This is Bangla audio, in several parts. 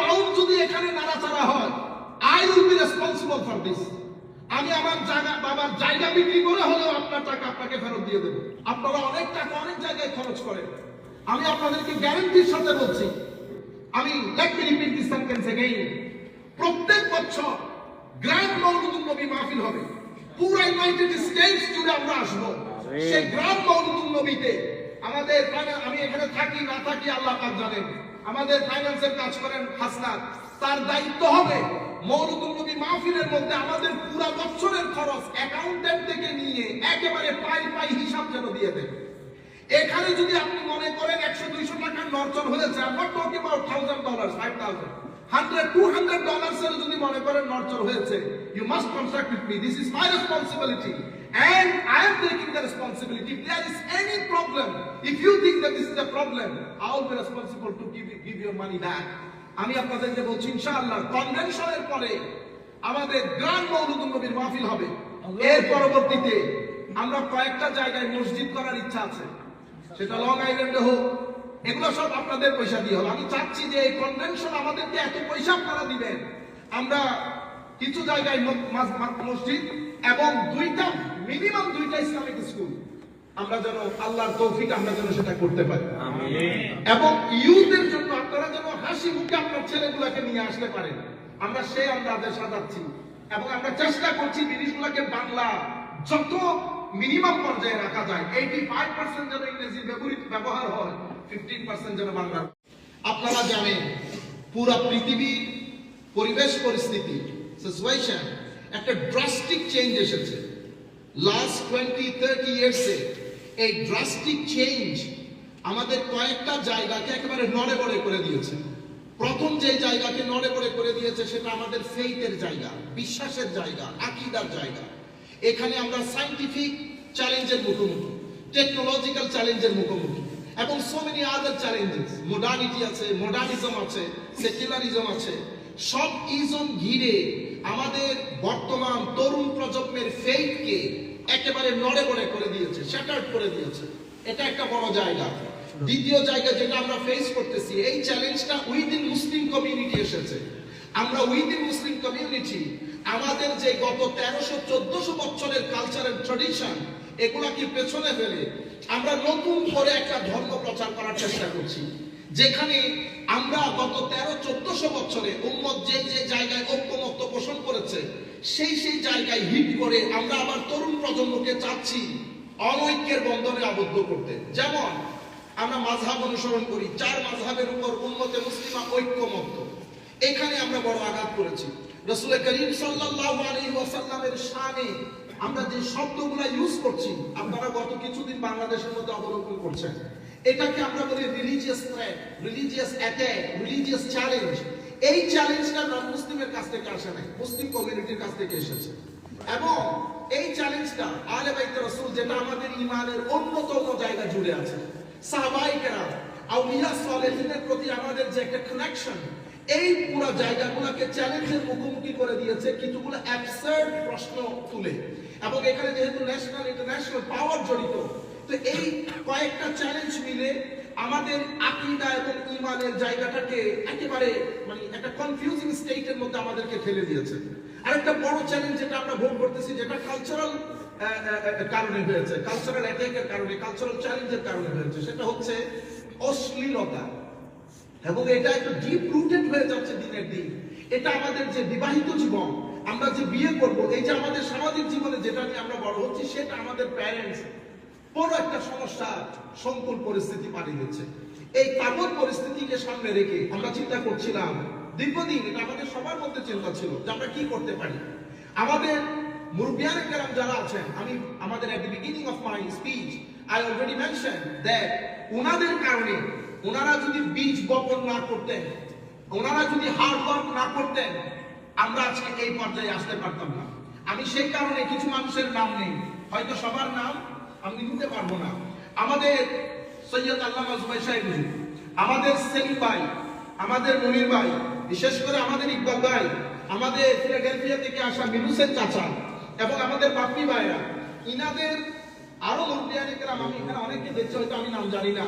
পাউন্ড যদি এখানে নাড়াচাড়া হয় I will be responsible for this আমি আমার জায়গা বাবার জায়গা বিক্রি করে হলেও আপনার টাকা আপনাকে ফেরত দিয়ে দেবো। আপনারা অনেক টাকা অনেক জায়গায় খরচ করেন। আমি আপনাদেরকে গ্যারান্টির সাথে বলছি। আমি let me repeat this sentence again প্রত্যেক বছর গ্র্যান্ড মৌলুদুল নবী মাহফিল হবে। পুরো ইউনাইটেড স্টেটস জুড়ে আমরা আসব। সেই গ্র্যান্ড মৌলুদুল নবীতে আমাদের ফাইনা- আমি এখানে থাকি, না থাকি আল্লাহ পাক জানেন। আমাদের ফাইন্যান্সের কাজ করেন হাসনাত তার দায়িত্ব হবে মৌলুদুল নবী মাহফিলের মধ্যে আমাদের পুরো বছরের খরচ অ্যাকাউন্টেন্ট থেকে নিয়ে একেবারে পাই পাই হিসাব যেন দিয়ে দেবে এখানে যদি আপনি মনে করেন একশো দুইশো টাকার নর্চন হয়েছে not talking about thousand dollars, five thousand. Hundred, two hundred যদি মনে করেন নর্চন হয়েছে you must contract with me. This is my responsibility. And I am taking the responsibility. If there is any problem, if you think that this is a problem, I will be responsible to give, give your money back. আমি আপনাদেরকে বলছি ইনশাআল্লাহ কনভেনশনের পরে আমাদের গ্রান্ড মৌলুদুল নবীর মাহফিল হবে। এর পরবর্তীতে আমরা কয়েকটা জায়গায় মসজিদ করার ইচ্ছা আছে। সেটা লং আইল্যান্ডে হোক এগুলো সব আপনাদের পয়সা দিয়ে হলো। আমি চাচ্ছি যে এই কনভেনশন আমাদেরকে এত পয়সা আপনারা দিবেন। আমরা কিছু জায়গায় মসজিদ এবং দুইটা মিনিমাম দুইটা ইসলামিক স্কুল। আমরা যেন আল্লাহর তৌফিক আমরা যেন সেটা করতে পারি। এবং ইউথের জন্য আপনারা যেন হাসি মুখে আপনার ছেলেগুলোকে নিয়ে আসতে পারেন। আমরা সে আমরা আদেশ সাজাচ্ছি। এবং আমরা চেষ্টা করছি জিনিসগুলোকে বাংলা যত মিনিমাম পর্যায়ে রাখা যায় এইটি ফাইভ পার্সেন্ট যেন ইংরেজি ব্যবহৃত ব্যবহার হয় ফিফটিন পার্সেন্ট যেন বাংলা আপনারা জানেন পুরো পৃথিবীর পরিবেশ পরিস্থিতি সিচুয়েশন একটা ড্রাস্টিক চেঞ্জ এসেছে। লাস্ট টোয়েন্টি থার্টি ইয়ার্সে এই ড্রাস্টিক চেঞ্জ আমাদের কয়েকটা জায়গাকে একেবারে নড়ে করে দিয়েছে। প্রথম যে জায়গাকে নড়ে করে দিয়েছে সেটা আমাদের ফেইথের জায়গা, বিশ্বাসের জায়গা, আকিদার জায়গা। এখানে আমরা সাইন্টিফিক চ্যালেঞ্জের মুখোমুখি টেকনোলজিক্যাল চ্যালেঞ্জের মুখোমুখি এবং so many other challenges modernity আছে মডার্নিজম আছে সেকুলারিজম আছে। সব ইজম ঘিরে আমাদের বর্তমান তরুণ প্রজন্মের ফেইথকে একেবারে নড়ে বড়ে করে দিয়েছে শ্যাটার্ড করে দিয়েছে। এটা একটা বড় জায়গা। দ্বিতীয় জায়গা যেটা আমরা ফেস করতেছি, এই চ্যালেঞ্জটা উইদিন মুসলিম কমিউনিটি এসেছে। আমরা উইদিন মুসলিম কমিউনিটি আমাদের যে গত তেরোশো, চোদ্দশো বছরের কালচারের ট্রেডিশন এগুলাকে পেছনে ফেলে আমরা নতুন করে একটা ধর্ম প্রচার করার চেষ্টা করছি। যেখানে আমরা গত তেরো, চোদ্দশো বছরে উম্মত যে যে জায়গায় পোষণ করেছে। সেই সেই জায়গায় হিট করে আমরা আবার তরুণ প্রজন্মকে চাচ্ছি অনৈক্যের বন্ধনে আবদ্ধ করতে। যেমন আমরা মাঝহাব অনুসরণ করি, চার মাঝহাবের উপর উম্মতে মুসলিমা ঐক্যমত্য। এখানে আমরা বড় আঘাত করেছি। রসুল করিম আমরা যে শব্দগুলো ইউজ করছি, আপনারা গত কিছুদিন বাংলাদেশের মধ্যে অবলোকন করছেন। এটাকে আমরা বলি religious threat religious attack religious challenge এই চ্যালেঞ্জটা নন মুসলিমের কাছ থেকে আসে নাই মুসলিম কমিউনিটির কাছ থেকে এসেছে। এবং এই চ্যালেঞ্জটা আলে বাইত রাসূল, যেটা আমাদের ইমানের অন্যতম জায়গা জুড়ে আছে। সাহাবাই কেরাম আউলিয়া সালেহিনের প্রতি আমাদের যে একটা কানেকশন এই পুরো জায়গাগুলোকে চ্যালেঞ্জের মুখোমুখি করে দিয়েছে কিছুগুলো অ্যাবসার্ড প্রশ্ন তুলে। এবং এখানে যেহেতু ন্যাশনাল ইন্টারন্যাশনাল পাওয়ার জড়িত, তো এই কয়েকটা চ্যালেঞ্জ মিলে আমাদের আকীদা এবং ইমানের জায়গাটাকে একেবারে মানে একটা কনফিউজিং স্টেটের মধ্যে আমাদেরকে ফেলে দিয়েছে। আরেকটা বড় চ্যালেঞ্জ যেটা আমরা ভোগ করতেছি, যেটা কালচারাল কারণে হয়েছে। কালচারাল অ্যাটাকের কারণে কালচারাল চ্যালেঞ্জের কারণে হয়েছে। সেটা হচ্ছে অশ্লীলতা। এবং এটা একটু ডিপ রুটেড হয়ে যাচ্ছে দিনের দিন। এটা আমাদের যে বিবাহিত জীবন, আমরা যে বিয়ে করব, এই যে আমাদের সামাজিক জীবনে যেটা নিয়ে আমরা বড় হচ্ছি, সেটা আমাদের প্যারেন্টস বড় একটা সমস্যা সংকুল পরিস্থিতি পাড়ি দিচ্ছে। এই তাবৎ পরিস্থিতিকে সামনে রেখে আমরা চিন্তা করছিলাম, দীর্ঘদিন এটা আমাদের সবার মধ্যে চিন্তা ছিল যে আমরা কি করতে পারি। আমাদের মুরব্বিয়ানে কেরাম যারা আছেন, আমি আমাদের at the beginning of my speech I already mention that ওনাদের কারণে ওনারা যদি বীজ বপন না করতেন ওনারা যদি হার্ড ওয়ার্ক না করতেন, আমরা আজকে এই পর্যায়ে আসতে পারতাম না। আমি সেই কারণে কিছু মানুষের নাম নেই। হয়তো সবার নাম আমি নিতে পারব না। আমাদের সৈয়দ আল্লামা জুবাই সাহেব আমাদের সেলিম ভাই, আমাদের মনির ভাই, বিশেষ করে আমাদের ইকবাল ভাই, আমাদের ফিলাডেলফিয়া থেকে আসা মিনুসের চাচা এবং আমাদের বাপ্পি ভাইরা, ইনাদের আরও মুরব্বিয়ানিকেরাম আমি এখানে অনেককে দেখছি, হয়তো আমি নাম জানি না।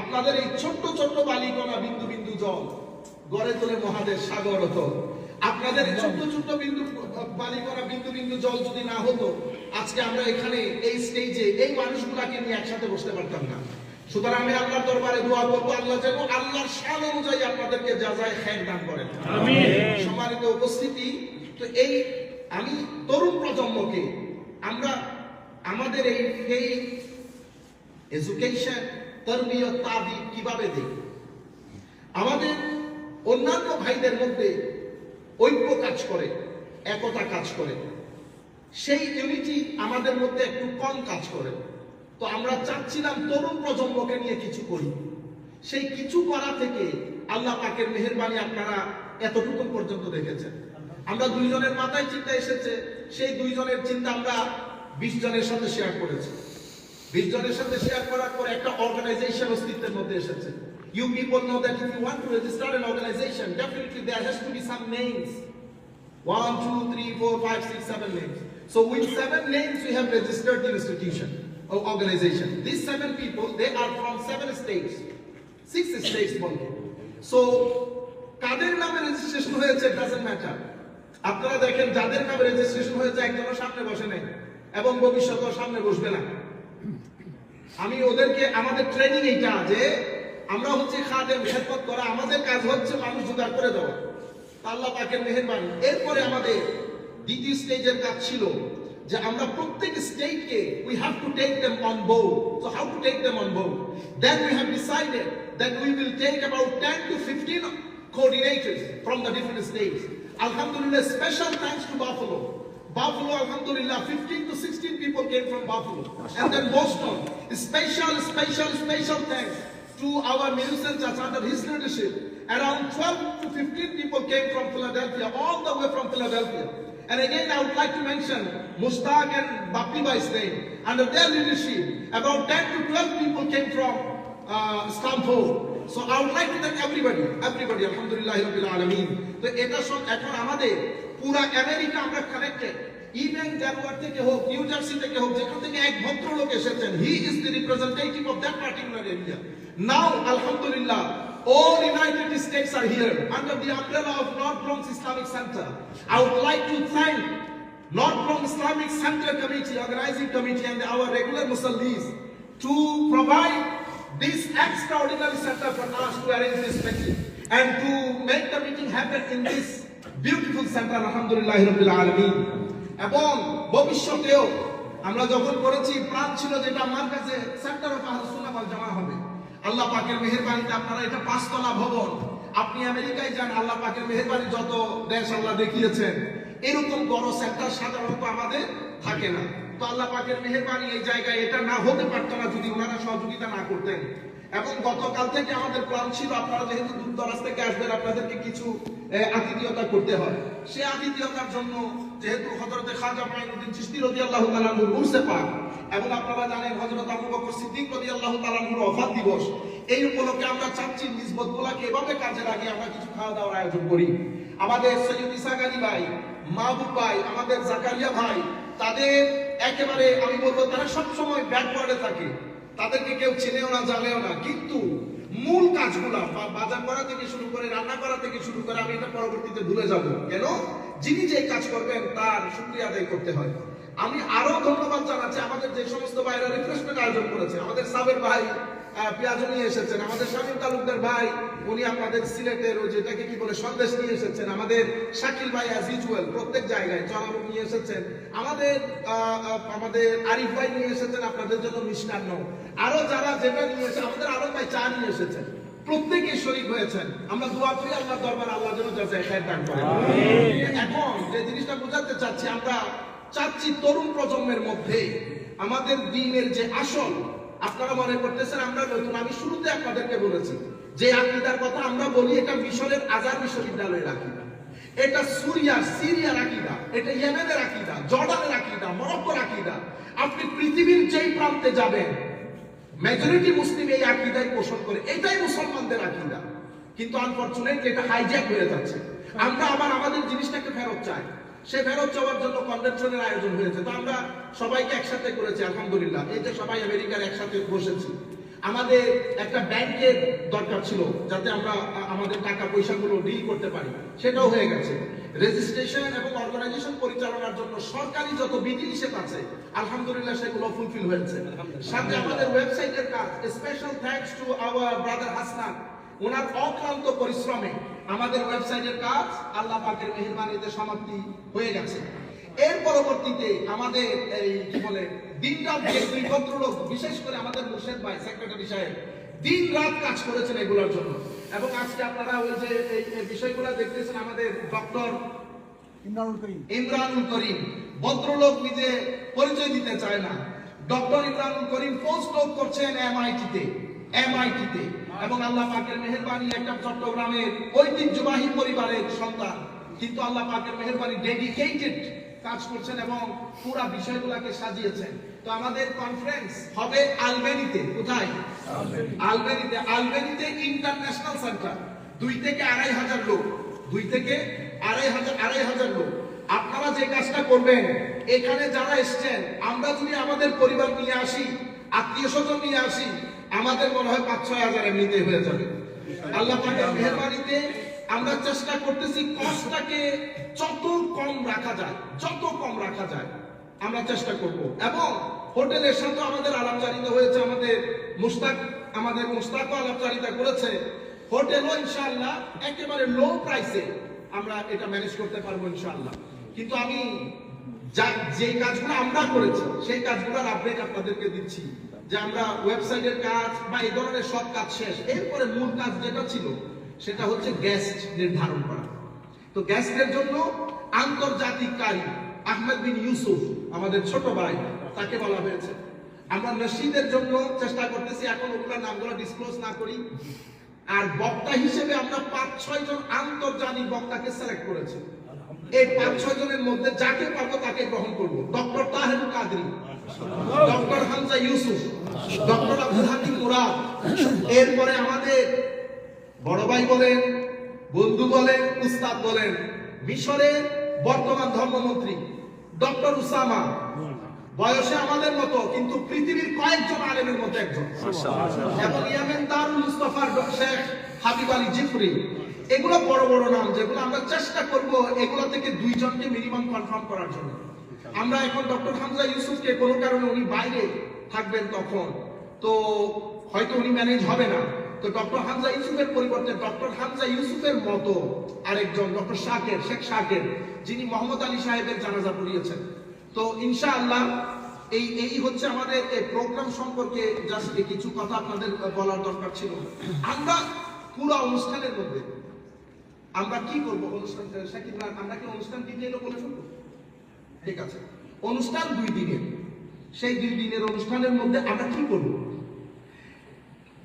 আপনাদের এই ছোট্ট ছোট্ট বালিকণা বিন্দু বিন্দু জল, গড়ে তোলে মহাদেশ সাগর হতো আপনাদের ছোট্ট ছোট্ট বিন্দু বালি করা বিন্দু বিন্দু জল যদি না হতো আজকে আমরা এখানে এই স্টেজে এই মানুষগুলাকে নিয়ে একসাথে বসতে পারতাম না। সুতরাং আমি আল্লাহর দরবারে দোয়া করব আল্লাহ যেন আল্লাহর শান অনুযায়ী আপনাদেরকে যা যায় খ্যার দান করেন। সম্মানিত উপস্থিতি তো এই আমি তরুণ প্রজন্মকে আমরা আমাদের এই এই এডুকেশন তরবিয়ত তাবি কীভাবে দেই? আমাদের অন্যান্য ভাইদের মধ্যে ঐক্য কাজ করে একতা কাজ করে। সেই ইউনিটি আমাদের মধ্যে একটু কম কাজ করে। তো আমরা চাচ্ছিলাম তরুণ প্রজন্মকে নিয়ে কিছু করি। সেই কিছু করা থেকে আল্লাহ পাকের মেহেরবানি আপনারা এতটুকু পর্যন্ত দেখেছেন। আমরা দুইজনের মাথায় চিন্তা এসেছে সেই দুইজনের চিন্তা আমরা বিশ জনের সাথে শেয়ার করেছি। বিশ জনের সাথে শেয়ার করার পর একটা অর্গানাইজেশন অস্তিত্বের মধ্যে এসেছে। You people know that if you want to register an organization, definitely there has to be some names. One, two, three, four, five, six, seven names. So with seven names, we have registered the institution or organization. These seven people, they are from seven states. Six states বলকে So কাদের নামে রেজিস্ট্রেশন হয়েছে ডাজন্ট ম্যাটার আপনারা দেখেন যাদের নামে রেজিস্ট্রেশন হয়েছে একজনের সামনে বসে নেই এবং ভবিষ্যতেও সামনে বসবে না। আমি ওদেরকে আমাদের ট্রেনিং এইটা যে আমরা হচ্ছে খাদেম খেদমত করা আমাদের কাজ হচ্ছে মানুষ জোগাড় করে দেওয়া। আল্লাহ পাকের মেহেরবানি। এরপরে আমাদের দ্বিতীয় স্টেজের কাজ ছিল যে আমরা প্রত্যেক স্টেটকে we have to take them on board so how to take them on board then we have decided that we will take about 10 to 15 coordinators from the different states alhamdulillah special thanks to buffalo Buffalo, Alhamdulillah, 15 to 16 people came from Buffalo. And then Boston, special, special, special thanks to our Millicent Church under his leadership. Around 12 to 15 people came from Philadelphia, all the way from Philadelphia. And again, I would like to mention Mustaq and Bappi Bai's name. Under their leadership, about 10 to 12 people came from uh, Stamford. So I would like to thank everybody, everybody, Alhamdulillah, Rabbil Alameen. তো এটা সব এখন আমাদের পুরা আমেরিকা আমরা কানেক্টেড ইভেন জানুয়ার থেকে হোক নিউ জার্সি থেকে হোক যেখান থেকে এক ভদ্রলোক এসেছেন he is the representative of that particular area now আলহামদুলিল্লাহ All United States are here under the umbrella of North Bronx Islamic Center. I would like to thank North Bronx Islamic Center Committee, Organizing Committee, and our regular Musallis to provide this extraordinary center for us to arrange this meeting and to make the meeting happen in this beautiful center, Alhamdulillah Rabbil Alameen. এবং ভবিষ্যতেও আমরা যখন করেছি প্রাণ ছিল যেটা আমার কাছে সেন্টার অফ ওয়াল জামাআহ হবে আল্লাহ পাকের মেহেরবানিতে আপনারা এটা পাঁচতলা ভবন। আপনি আমেরিকায় যান আল্লাহ পাকের মেহেরবানি যত দেশ আল্লাহ দেখিয়েছেন এরকম বড় সেন্টার সাধারণত আমাদের থাকে না। তো আল্লাহ পাকের মেহেরবানি এই জায়গায় এটা না হতে পারতো না যদি ওনারা সহযোগিতা না করতেন। এবং গতকাল থেকে আমাদের প্ল্যান ছিল আপনারা যেহেতু দূর দরাজ থেকে আসবেন আপনাদেরকে কিছু আহ, করতে হয়। সে আতিথেয়তার জন্য যেহেতু হজরতে খাজা মাইনুদ্দিন চিশতি রাদিয়াল্লাহু তাআলা নূর উরসে পাক এবং আপনারা জানেন হযরত আবু বকর সিদ্দিক রাদিয়াল্লাহু তাআলা নূর ওফাত দিবস। এই উপলক্ষে আমরা চাচ্ছি নিসবতগুলোকে এভাবে কাজে লাগিয়ে আমরা কিছু খাওয়া দাওয়ার আয়োজন করি। আমাদের সৈয়দ ইসাক আলী ভাই মাহবুব ভাই, আমাদের জাকারিয়া ভাই, তাদের একেবারে, আমি বলব, তারা সব সময় ব্যাকওয়ার্ডে থাকে। তাদেরকে কেউ চেনেও না, জানেও না। কিন্তু মূল কাজগুলা বাজার করা থেকে শুরু করে, রান্না করা থেকে শুরু করে, আমি এটা পরবর্তীতে ভুলে যাব। কেন? যিনি যে কাজ করবেন, তার শুক্রিয়া আদায় করতে হয়। আমি আরও ধন্যবাদ জানাচ্ছি। আমাদের যে সমস্ত ভাইরা রিফ্রেশমেন্ট আয়োজন করেছে আমাদের সাবের ভাই পেঁয়াজু নিয়ে এসেছেন আমাদের শামীম তালুকদার ভাই উনি আপনাদের সিলেটের ওই যেটাকে কি বলে সন্দেশ নিয়ে এসেছেন আমাদের শাকিল ভাই অ্যাজ ইউজুয়াল প্রত্যেক জায়গায় চলামুখ নিয়ে এসেছেন আমাদের আমাদের আরিফ ভাই নিয়ে এসেছেন আপনাদের জন্য মিষ্টান্ন। আরও যারা যেটা নিয়ে এসেছে আমাদের আরও ভাই চা নিয়ে এসেছেন প্রত্যেকে শরীক হয়েছেন। আমরা দোয়া করি দরবার আল্লাহ যেন যাচাই দান করেন। এখন যে জিনিসটা বোঝাতে চাচ্ছি আমরা চাচ্ছি তরুণ প্রজন্মের মধ্যে আমাদের দিনের যে আসল, আপনারা মনে করতেছেন আমরা নতুন, আমি শুরুতে আপনাদেরকে বলেছি, যে আকিদার কথা আমরা বলি, এটা মিশরের আজার বিশ্ববিদ্যালয়ের আকিদা। এটা সুরিয়ার, সিরিয়ার আকিদা, এটা ইয়েমেনের আকিদা, জর্ডানের আকিদা, মরক্কোর আকিদা। আপনি পৃথিবীর যেই প্রান্তে যাবেন মেজরিটি মুসলিম এই আকিদাই পোষণ করে, এটাই মুসলমানদের আকিদা। কিন্তু আনফরচুনেটলি এটা হাইজ্যাক হয়ে যাচ্ছে। আমরা আবার আমাদের জিনিসটাকে ফেরত চাই। সে ফেরত যাওয়ার জন্য কনভেনশনের আয়োজন হয়েছে। তো আমরা সবাইকে একসাথে করেছি আলহামদুলিল্লাহ। এই যে সবাই আমেরিকার একসাথে বসেছি। আমাদের একটা ব্যাংকের দরকার ছিল যাতে আমরা আমাদের টাকা পয়সাগুলো ডিল করতে পারি। সেটাও হয়ে গেছে। রেজিস্ট্রেশন এবং অর্গানাইজেশন পরিচালনার জন্য সরকারি যত বিধিনিষেধ আছে আলহামদুলিল্লাহ সেগুলো ফুলফিল হয়েছে। সাথে আমাদের ওয়েবসাইটের কাজ special thanks to our brother Hasnan ওনার অক্লান্ত পরিশ্রমে আমাদের ওয়েবসাইটের কাজ আল্লাহ পাকের মেহরবানিতে সমাপ্তি হয়ে গেছে। এর পরবর্তীতে আমাদের এই কি বলে দিন রাত যে দুই ভদ্রলোক বিশেষ করে আমাদের মুর্শেদ ভাই সেক্রেটারি সাহেব দিন রাত কাজ করেছেন এগুলোর জন্য। এবং আজকে আপনারা ওই যে এই বিষয়গুলো দেখতেছেন আমাদের ডক্টর ইমরানুল করিম। ইমরানুল করিম। ভদ্রলোক নিজে পরিচয় দিতে চায় না। ডক্টর ইমরানুল করিম পোস্ট করছেন এমআইটি তে এমআইটি তে। এবং আল্লাহ পাকের মেহেরবানি একটা চট্টগ্রামের ঐতিহ্যবাহী পরিবারের সন্তান। কিন্তু আল্লাহ পাকের মেহেরবানি ডেডিকেটেড কাজ করছেন এবং পুরা বিষয়গুলোকে সাজিয়েছেন। তো আমাদের কনফারেন্স হবে আলবেনিতে। কোথায়? আলবেনিতে। আলবেনিতে। ইন্টারন্যাশনাল সেন্টার দুই থেকে আড়াই হাজার লোক। দুই থেকে আড়াই হাজার আড়াই হাজার লোক। আপনারা যে কাজটা করবেন এখানে যারা এসছেন আমরা যদি আমাদের পরিবার নিয়ে আসি আত্মীয় স্বজন নিয়ে আসি আমাদের মনে হয় পাঁচ, ছয় হাজার এমনিতে হয়ে যাবে। আল্লাহ পাকের মেহরবানিতে আমরা চেষ্টা করতেছি কষ্টটাকে যত কম রাখা যায়, যত কম রাখা যায়, আমরা চেষ্টা করব। এবং হোটেলের সাথে আমাদের আলাপচারিতা হয়েছে, আমাদের মুস্তাক আমাদের মুস্তাকও আলাপচারিতা করেছে। হোটেলও ইনশাআল্লাহ একেবারে লো প্রাইসে আমরা এটা ম্যানেজ করতে পারব ইনশাআল্লাহ। কিন্তু আমি যা, যে কাজগুলো আমরা করেছি, সেই কাজগুলোর আপডেট আপনাদেরকে দিচ্ছি। যে আমরা ওয়েবসাইটের কাজ বা এই ধরনের সব কাজ শেষ। এরপরে মূল কাজ যেটা ছিল, সেটা হচ্ছে গেস্ট নির্ধারণ করা। তো গেস্টের জন্য আন্তর্জাতিক কারি আহমেদ বিন ইউসুফ, আমাদের ছোট ভাই, তাকে বলা হয়েছে। আমরা মসজিদের জন্য চেষ্টা করতেছি, এখন ওগুলোর নামগুলো ডিসক্লোজ না করি। আর বক্তা হিসেবে আমরা পাঁচ ছয় জন আন্তর্জাতিক বক্তাকে সিলেক্ট করেছি। এই পাঁচ ছয় জনের মধ্যে যাকে পারব তাকে গ্রহণ করব। Doctor Tahir Qadri doctor Hamza Yusuf doctor Abdul Hakim Murad. এরপরে আমাদের বড় ভাই বলেন বন্ধু বলেন উস্তাদ বলেন মিশরের বর্তমান ধর্মমন্ত্রী ডক্টর উসামা। বয়সে আমাদের মতো কিন্তু পৃথিবীর কয়েকজন আলেমের মতো একজন। এবং ইয়ামেন দারুল মুস্তাফার শেখ হাবিব আলী জিফরি। এগুলো বড় বড় নাম, যেগুলো আমরা চেষ্টা করব এগুলো থেকে দুইজনকে মিনিমাম কনফার্ম করার জন্য। আমরা এখন ডক্টর হামজা ইউসুফকে কোনো কারণে উনি বাইরে থাকবেন তখন, তো হয়তো উনি ম্যানেজ হবে না। তো ডক্টর হামজা ইউসুফের পরিবর্তে ডক্টর হামজা ইউসুফের মতো আরেকজন, ডক্টর শাকের, শেখ শাকের, যিনি মোহাম্মদ আলী সাহেবের জানাজা পড়িয়েছেন। তো ইনশাআল্লাহ এই এই হচ্ছে আমাদের এই প্রোগ্রাম সম্পর্কে জাস্ট কিছু কথা আপনাদের বলার দরকার ছিল। আমরা পুরো অনুষ্ঠানের মধ্যে আমরা কি করব অনুষ্ঠান শাকিব ভাই, আমরা কি অনুষ্ঠান ডিটেইলও বলে ফেলব? ঠিক আছে। অনুষ্ঠান দুই দিনের। সেই দুই দিনের অনুষ্ঠানের মধ্যে আমরা কি করব?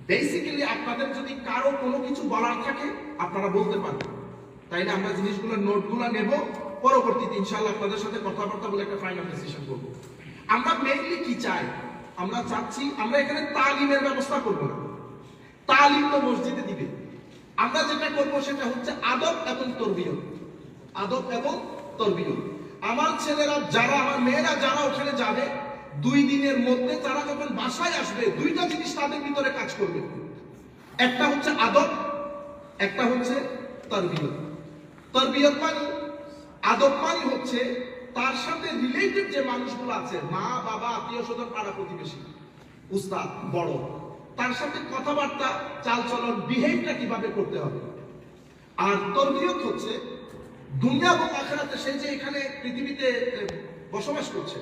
বেসিক্যালি আপনাদের যদি কারও কোনো কিছু বলার থাকে আপনারা বলতে পারবেন। তাইলে আমরা জিনিসগুলো নোটগুলো নেব। পরবর্তীতে ইনশাআল্লাহ আপনাদের সাথে কথাবার্তা বলে একটা ফাইনাল ডিসিশন করব। আমরা মেইনলি কি চাই? আমরা চাচ্ছি আমরা এখানে তালিমের ব্যবস্থা করব না। তালিম তো মসজিদে দিবে। আমরা যেটা করব সেটা হচ্ছে আদব এবং তরবিয়ত। আদব এবং তরবিয়ত। আমার ছেলেরা যারা, আমার মেয়েরা যারা ওখানে যাবে, দুই দিনের মধ্যে তারা যখন বাসায় আসবে, দুইটা জিনিস তাদের ভিতরে কাজ করবে। একটা হচ্ছে আদব, একটা হচ্ছে তরবিয়ত। তরবিয়ত মানে আদব মানে হচ্ছে তার সাথে রিলেটেড যে মানুষগুলো আছে, মা, বাবা আত্মীয় স্বজন পাড়া প্রতিবেশী উস্তাদ, বড় তার সাথে কথাবার্তা, চালচলন বিহেভটা কীভাবে করতে হবে? আর তরবিয়ত হচ্ছে, দুনিয়া এবং আখেরাতে সে যে এখানে পৃথিবীতে বসবাস করছে,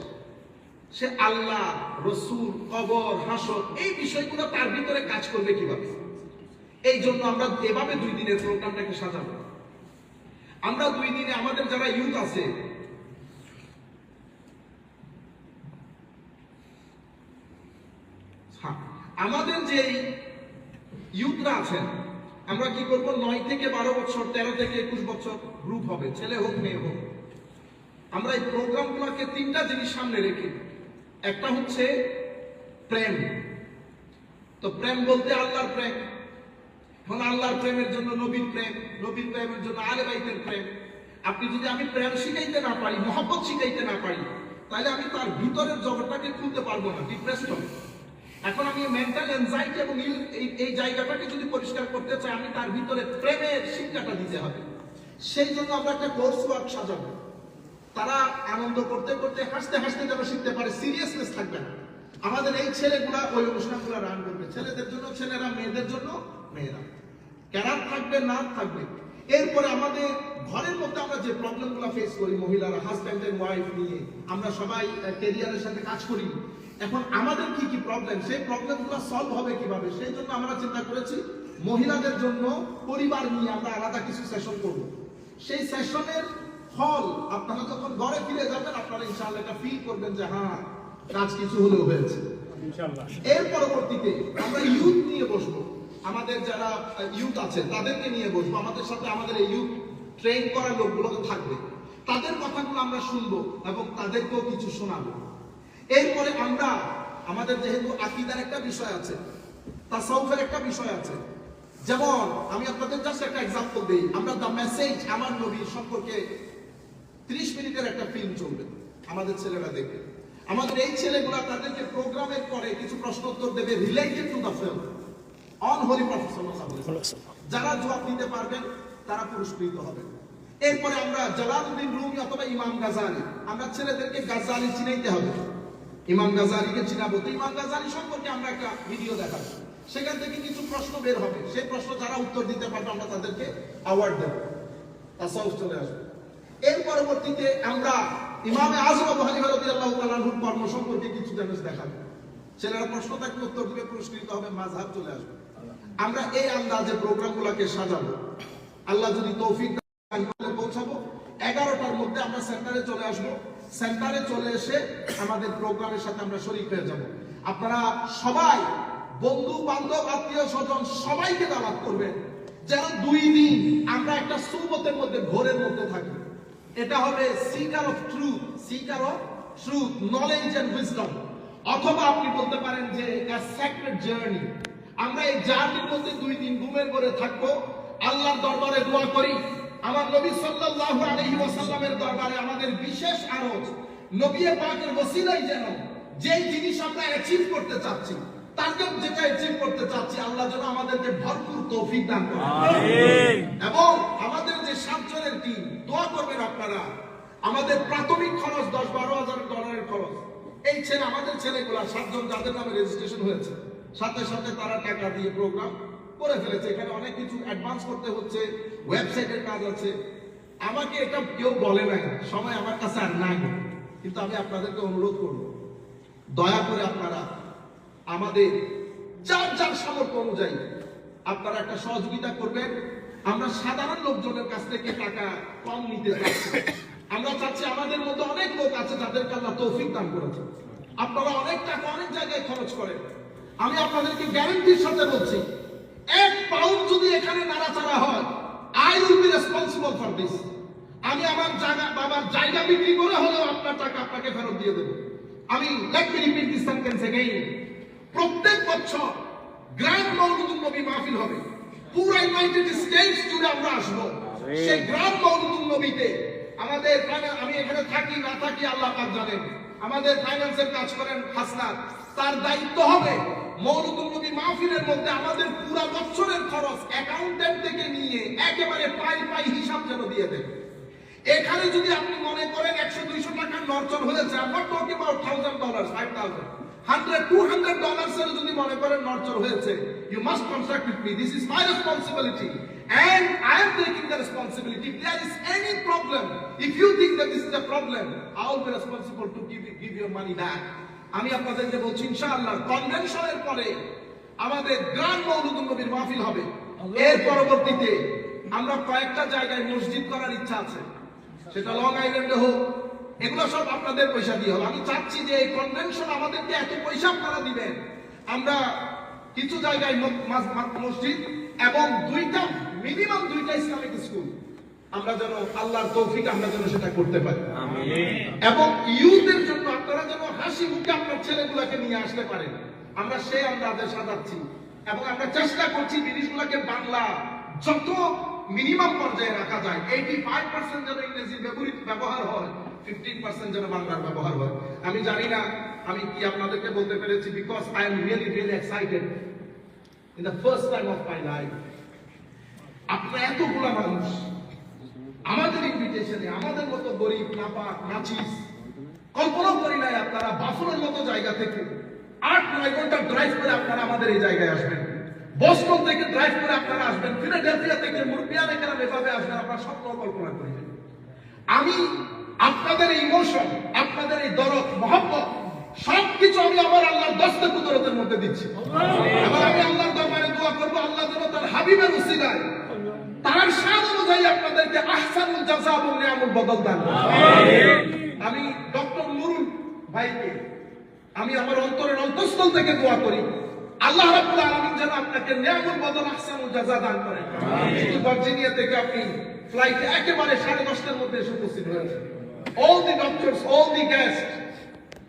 সে আল্লাহ, রসুল, কবর, হাসর, এই বিষয়গুলো তার ভিতরে কাজ করবে কীভাবে? এই জন্য আমরা এভাবে দুই দিনের প্রোগ্রামটাকে সাজাবো। আমরা দুই দিনে আমাদের যারা ইউথ আছে হ্যাঁ, আমাদের যে ইউথরা আছেন, আমরা কি করব? নয় থেকে বারো বছর, তেরো থেকে একুশ বছর গ্রুপ হবে, ছেলে হোক, মেয়ে হোক। আমরা এই প্রোগ্রামগুলোকে তিনটা জিনিস সামনে রেখে, একটা হচ্ছে প্রেম। তো প্রেম বলতে আল্লাহর প্রেম। এখন আল্লাহর প্রেমের জন্য নবীর প্রেম, নবীর প্রেমের জন্য আলে বাইতের প্রেম। আপনি যদি আমি প্রেম শিখাইতে না পারি, মহব্বত শিখাইতে না পারি, তাহলে আমি তার ভিতরের জগৎটাকে খুলতে পারব না ডিপ্রেসড হবে। এখন আমি মেন্টাল এনজাইটি এবং এই- জায়গাটাকে যদি পরিষ্কার করতে চাই, আমি তার ভিতরে প্রেমের শিক্ষাটা দিতে হবে। সেই জন্য আমরা একটা কোর্স ওয়ার্ক সাজাবো। তারা আনন্দ করতে করতে হাসতে হাসতে যেন শিখতে পারে সিরিয়াসনেস থাকবে না। আমাদের এই ছেলেগুলা ওই অনুষ্ঠানগুলো রান করবে। ছেলেদের জন্য ছেলেরা, মেয়েদের জন্য মেয়েরা। ক্যারার থাকবে না থাকবে। এরপরে আমাদের ঘরের মধ্যে আমরা যে প্রবলেমগুলো ফেস করি, মহিলারা হাজব্যান্ড এন্ড ওয়াইফ নিয়ে, আমরা সবাই ক্যারিয়ারের সাথে কাজ করি। এখন আমাদের কি কি প্রবলেম সেই প্রবলেমগুলো সলভ হবে কীভাবে? সেই জন্য আমরা চিন্তা করেছি মহিলাদের জন্য পরিবার নিয়ে আমরা আলাদা কিছু সেশন করব। সেই সেশনের ফল আপনারা যখন ঘরে ফিরে যাবেন আপনারা ইনশাআল্লাহ এটা ফিল করবেন যে হ্যাঁ কাজ কিছু হলেও হয়েছে। এর পরবর্তীতে আমরা ইউথ নিয়ে বসবো। আমাদের যারা ইউথ আছে তাদেরকে নিয়ে বসবো। আমাদের সাথে আমাদের এই ইউথ ট্রেন করা লোকগুলো থাকবে। তাদের কথাগুলো আমরা শুনব এবং তাদেরকেও কিছু শোনাবো। এরপরে আমরা আমাদের যেহেতু আকিদার একটা বিষয় আছে, তাসাউফের একটা বিষয় আছে। যেমন আমি আপনাদের জাস্ট একটা এক্সাম্পল দিই, আমরা দ্য মেসেজ আমার নবী সম্পর্কে 30 মিনিটের একটা ফিল্ম চলবে, আমাদের ছেলেরা দেখবে। আমাদের এই ছেলেগুলা তাদেরকে প্রোগ্রামের পরে কিছু প্রশ্ন উত্তর দেবে related to the film on holy যারা জবাব দিতে পারবেন তারা পুরস্কৃত হবে। এরপরে আমরা জালালউদ্দিন রুমি অথবা ইমাম গাজালি, আমরা ছেলেদেরকে গাজালি চিনাইতে হবে। ইমাম গাজালিকে চিনাবো। তো ইমাম গাজালি সম্পর্কে আমরা একটা ভিডিও দেখাবো। সেখান থেকে কিছু প্রশ্ন বের হবে। সেই প্রশ্ন যারা উত্তর দিতে পারবে, আমরা তাদেরকে অ্যাওয়ার্ড দেবো। তাসাউফ চলে আসবে। এর পরবর্তীতে আমরা ইমামে আজম আবু হানিফা কর্ম সম্পর্কে কিছু জিনিস দেখাবো। ছেলেরা প্রশ্ন থাকলে উত্তর দিবে, পুরস্কৃত হবে, মাযহাব চলে আসবে। আমরা এই আন্দাজে প্রোগ্রামগুলোকে সাজাবো। আল্লাহ যদি তৌফিক পৌঁছাবো। এগারোটার মধ্যে আমরা সেন্টারে চলে আসব। সেন্টারে চলে এসে আমাদের প্রোগ্রামের সাথে আমরা শরীক হয়ে যাব। আপনারা সবাই, বন্ধু, বান্ধব, আত্মীয় স্বজন, সবাইকে দাওয়াত করবেন যেন দুই দিন আমরা একটা সুবতের মধ্যে, ঘোরের মধ্যে থাকি। এটা হবে seeker of truth seeker of truth knowledge and wisdom অথবা আপনি বলতে পারেন যে এটা স্যাক্রেড জার্নি আমরা এই জার্নির মধ্যে দুই দিন ঘুমের করে থাকব, আল্লাহর দরবারে দোয়া করি। আমার নবী সাল্লাল্লাহু আলাইহি ওয়াসাল্লামের দরবারে আমাদের বিশেষ আরজ নবী পাকের ওসিলাই যেন যেই জিনিস আমরা অ্যাচিভ করতে চাচ্ছি তাকে যেটা অ্যাচিভ করতে চাচ্ছি আল্লাহ যেন আমাদেরকে ভরপুর তৌফিক দান এবং আমাদের যে সাতজনের টিম দোয়া করবেন আপনারা আমাদের প্রাথমিক খরচ দশ বারো হাজার ডলারের খরচ। এই ছেলে আমাদের ছেলেগুলা সাতজন যাদের নামে রেজিস্ট্রেশন হয়েছে সাথে সাথে তারা টাকা দিয়ে প্রোগ্রাম করে ফেলেছে। এখানে অনেক কিছু অ্যাডভান্স করতে হচ্ছে ওয়েবসাইটের কাজ আছে। আমাকে এটা কেউ বলে না সময় আমার কাছে আর নাই। কিন্তু আমি আপনাদেরকে অনুরোধ করব, দয়া করে আপনারা আমাদের যার যার সামর্থ্য অনুযায়ী আপনারা একটা সহযোগিতা করবেন। আমরা সাধারণ লোকজনের কাছ থেকে টাকা কম নিতে চাচ্ছি। আমরা চাচ্ছি আমাদের মধ্যে অনেক লোক আছে যাদেরকে আল্লাহ তৌফিক দান করেছে। আপনারা অনেক টাকা অনেক জায়গায় খরচ করেন। আমি আপনাদেরকে গ্যারান্টির সাথে বলছি এক পাউন্ড যদি এখানে নাড়াচাড়া হয় I will be responsible for this আমি আমার জায়গা বাবার জায়গা বিক্রি করে হলেও আপনার টাকা আপনাকে ফেরত দিয়ে দেবো। আমি let me repeat this sentence again প্রত্যেক বছর গ্র্যান্ড মৌলুদুল নবী মাহফিল হবে। পুরো ইউনাইটেড স্টেটস জুড়ে আমরা আসব। সেই গ্র্যান্ড মৌলুদুল নবীতে আমাদের আমি এখানে থাকি, না থাকি আল্লাহ পাক জানেন। আমাদের ফাইন্যান্সের কাজ করেন হাসনাত। তার দায়িত্ব হবে মৌলুদুল নবী মাহফিলের মধ্যে আমাদের পুরো বছরের খরচ অ্যাকাউন্টেন্ট থেকে নিয়ে একেবারে পাই পাই হিসাব যেন দিয়ে দেবে এখানে যদি আপনি মনে করেন একশো দুইশো টাকার নর্চন হয়েছে, আমার talking about thousand dollar five thousand hundred two hundred dollars যদি মনে করেন নর্চর হয়েছে you must contract with me this is my responsibility and I am taking the responsibility. If there is any problem, if you think that this is a problem, I will be responsible to give, give your money back. আমি আপনাদেরকে বলছি ইনশাআল্লাহ কনভেনশনের পরে আমাদের গ্রান্ড মৌলুদুল নবীর মাহফিল হবে। এর পরবর্তীতে আমরা কয়েকটা জায়গায় মসজিদ করার ইচ্ছা আছে। সেটা লং আইল্যান্ডে হোক এগুলো সব আপনাদের পয়সা দিয়ে হবে। আমি চাচ্ছি যে এই কনভেনশন আমাদেরকে এত পয়সা আপনারা দিবেন। আমরা কিছু জায়গায় মসজিদ এবং দুইটা মিনিমাম দুইটা ইসলামিক স্কুল। আমরা যেন আল্লাহর তৌফিক আমরা যেন সেটা করতে পারি। এবং ইউথের জন্য আপনারা যেন হাসি মুখে আপনার ছেলেগুলোকে নিয়ে আসতে পারেন। আমরা সেই আন্দাজে সাজাচ্ছি। এবং আমরা চেষ্টা করছি জিনিসগুলোকে বাংলা যত মিনিমাম পর্যায়ে রাখা যায় এইটি ফাইভ পার্সেন্ট যেন ইংরেজি ব্যবহৃত ব্যবহার হয় ফিফটিন পার্সেন্ট যেন বাংলার ব্যবহার হয়। আমি জানি না আমি কি আপনাদেরকে বলতে পেরেছি because I am really really excited in the first time of my life আপনারা এতগুলা মানুষ। আমাদের ইনভিটেশনে আমাদের মতো গরিব, নাপাক, নাচিস কল্পনা করি নাই আপনারা বাসনের মতো জায়গা থেকে। আট, নয় ঘণ্টা ড্রাইভ করে আপনারা আমাদের এই জায়গায় আসবেন। বস্টন থেকে ড্রাইভ করে আপনারা আসবেন। ফিলাডেলফিয়া থেকে মুরবিয়ান এখানে এভাবে আসবেন, আপনারা স্বপ্ন কল্পনা করিবেন আমি আপনাদের এই ইমোশন আপনাদের এই দরদ, মহব্বত, সবকিছু আমি আমার আল্লাহর দস্তে কুদরতের মধ্যে দিচ্ছি। এবার আমি আল্লাহর দরবারে দোয়া করব, আল্লাহ যেন তার হাবিবের উসিলায় তার স্বাদ অনুযায়ী আপনাদেরকে আহসানুল জাযা এবং নিয়ামুল বদল দান। আমি ডক্টর নুরুল ভাইকে আমি আমার অন্তরের অন্তঃস্থল থেকে দোয়া করি। আল্লাহ রাব্বুল আলামিন যেন আপনাকে নিয়ামুল বদল আহসানুল জাযা দান করেন। শুধু ভার্জিনিয়া থেকে আপনি ফ্লাইটে একেবারে সাড়ে দশটার মধ্যে এসে উপস্থিত হয়েছেন। All the doctors all the guest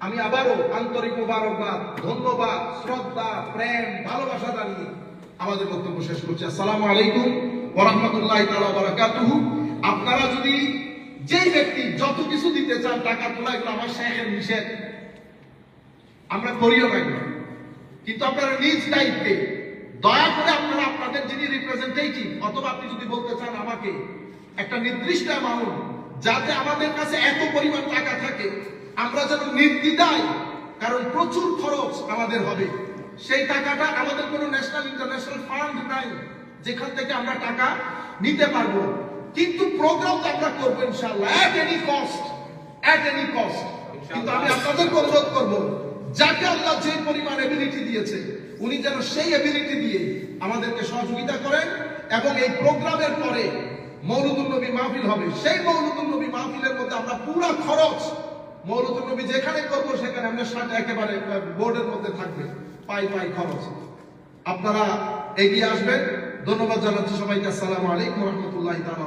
আমি আবারও আন্তরিক মুবারকবাদ ধন্যবাদ শ্রদ্ধা প্রেম ভালোবাসা জানিয়ে আমাদের বক্তব্য শেষ করছি। আসসালামু আলাইকুম। আপনারা যদি যেই ব্যক্তি যত কিছু দিতে চান, টাকা তোলা, এগুলো আমার শেখের নিষেধ। আমরা করিও না কিন্তু আপনারা নিজ দায়িত্বে দয়া করে আপনারা আপনাদের যিনি রিপ্রেজেন্টেটিভ অথবা আপনি যদি বলতে চান আমাকে, একটা নির্দিষ্ট অ্যামাউন্ট যাতে আমাদের কাছে এত পরিমাণ টাকা থাকে, আমরা যেন নির্দ্বিধায়, কারণ প্রচুর খরচ আমাদের হবে। সেই টাকাটা আমাদের কোনো ন্যাশনাল ইন্টারন্যাশনাল ফান্ড নাই। যেখান থেকে আমরা টাকা নিতে পারব। কিন্তু প্রোগ্রাম তো আমরা করব ইনশাআল্লাহ at any cost at any cost কিন্তু আমি আপনাদেরকে অনুরোধ করব যাকে আল্লাহ যে পরিমাণ এবিলিটি দিয়েছে উনি যেন সেই এবিলিটি দিয়ে আমাদেরকে সহযোগিতা করেন এবং এই প্রোগ্রামের পরে মৌলুদুল নবী মাহফিল হবে। সেই মৌলুদুল নবী মাহফিলের মধ্যে আমরা পুরো খরচ মৌলুদুল নবী যেখানে করব সেখানে আমরা সাথে একেবারে বোর্ডের মধ্যে থাকবে পাই পাই খরচ। আপনারা এগিয়ে আসবেন। ধন্যবাদ জানাচ্ছি সবাইকে। আসসালামু আলাইকুম রহমতুল্লাহ তালা